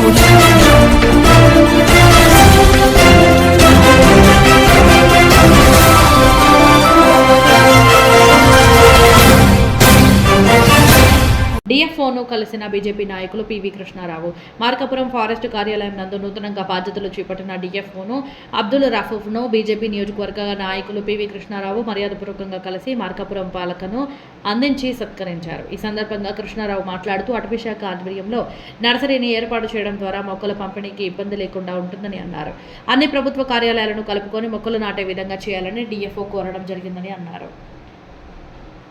Saúde. డిఎఫ్ఓను కలిసిన బీజేపీ నాయకులు PV Krishnarao. Markapuram forest కార్యాలయం నందు నూతనంగా బాధ్యతలు చేపట్టిన డిఎఫ్ఓను అబ్దుల్ రఫూఫ్ను బీజేపీ నియోజకవర్గ నాయకులు పివి కృష్ణారావు మర్యాదపూర్వకంగా కలిసి మార్కాపురం పాలకను అందించి సత్కరించారు. ఈ సందర్భంగా కృష్ణారావు మాట్లాడుతూ అటవీ శాఖ ఆధ్వర్యంలో నర్సరీని ఏర్పాటు చేయడం ద్వారా మొక్కల పంపిణీకి ఇబ్బంది లేకుండా ఉంటుందని అన్నారు. అన్ని ప్రభుత్వ కార్యాలయాలను కలుపుకొని మొక్కలు నాటే విధంగా చేయాలని డిఎఫ్ఓ కోరడం జరిగిందని అన్నారు.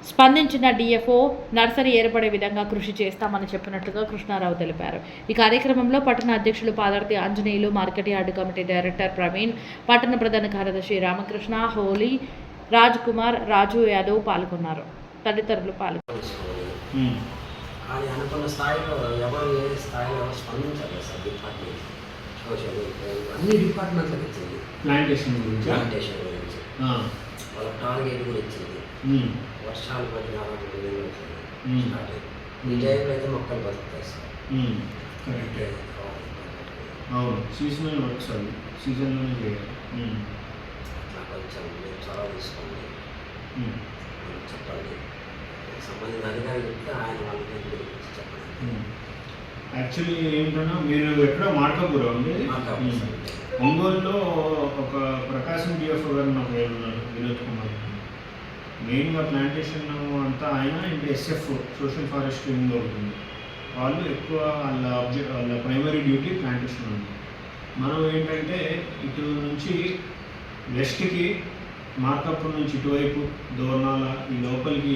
స్పందించిన డిఎఫ్ఓ నర్సరీ ఏర్పడే విధంగా కృషి చేస్తామని చెప్పినట్లుగా కృష్ణారావు తెలిపారు. ఈ కార్యక్రమంలో పట్టణ అధ్యక్షులు Padarthi Anjaneyulu market yard committee director Praveen పట్టణ ప్రధాన కార్యదర్శి రామకృష్ణ హోలీ రాజ్ కుమార్ రాజు యాదవ్ పాల్గొన్నారు. తదితరులు పాల్గొన్నారు. ఉమ్. కానీ అనుకున్న స్థాయిలో ఎవరు ఏ స్థాయిలో ఎవరు స్పందించాలి సార్ డిపార్ట్మెంట్. సోషల్ అన్ని డిపార్ట్మెంట్లకు ఇచ్చింది ప్లాంటేషన్ గురించి. ప్లాంటేషన్ గురించి. కూడా ఇచ్చింది. వర్షాలు పడి వచ్చింది Hmm. స్టార్ట్ అయింది. ఈ టైంలో అయితే మొక్కలు బతుకుతాయి సార్. కరెక్ట్. అవును. సీజనల్ వర్క్స్ అవి సీజన్లోనే చేయాలి. అట్లా కొంచెం మీరు చొరవ తీసుకోండి. చెప్పండి. సంబంధిత అధికారి చెప్తే ఆయన వాళ్ళకి చెప్పండి. యాక్చువల్లీ ఏంటన్నా మీరు ఎక్కడో మార్కాపురం ఉంది. సార్. ఒంగోలులో ఒక ప్రకాశం డిఎఫ్ఓ గారు నాకు పేరు ఉన్నారు వినోద్ కుమార్ మెయిన్గా ప్లాంటేషన్ అంతా ఆయన and SF social forest wing ఉంటుంది. వాళ్ళు ఎక్కువ వాళ్ళ ఆబ్జెక్ట్ వాళ్ళ ప్రైమరీ డ్యూటీ ప్లాంటేషన్ ఉంది మనం ఏంటంటే ఇటు నుంచి వెస్ట్కి మార్కప్ నుంచి ఇటువైపు దోర్నాల ఈ లోపలికి